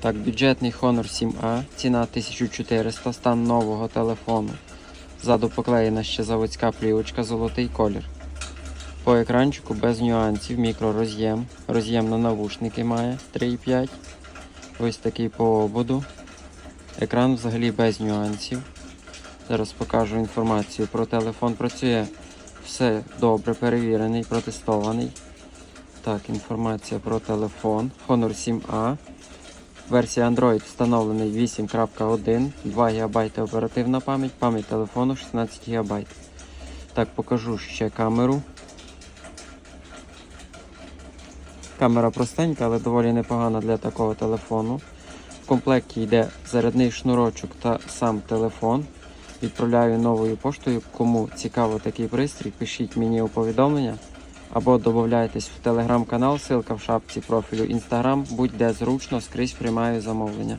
Так, бюджетний Honor 7A, ціна 1400, стан нового телефону. Ззаду поклеєна ще заводська плівочка, золотий колір. По екранчику без нюансів, мікророз'єм. Роз'єм на навушники має 3,5. Ось такий по ободу. Екран взагалі без нюансів. Зараз покажу інформацію про телефон. Працює все добре, перевірений, протестований. Так, інформація про телефон. Honor 7A. Версія Android встановлений 8.1, 2 ГБ оперативна пам'ять, пам'ять телефону 16 ГБ. Так, покажу ще камеру. Камера простенька, але доволі непогана для такого телефону. В комплекті йде зарядний шнурочок та сам телефон. Відправляю новою поштою. Кому цікаво такий пристрій, пишіть мені у повідомлення або додайтесь в телеграм-канал, ссылка в шапці профілю Instagram. Будь-де зручно, скрізь приймаю замовлення.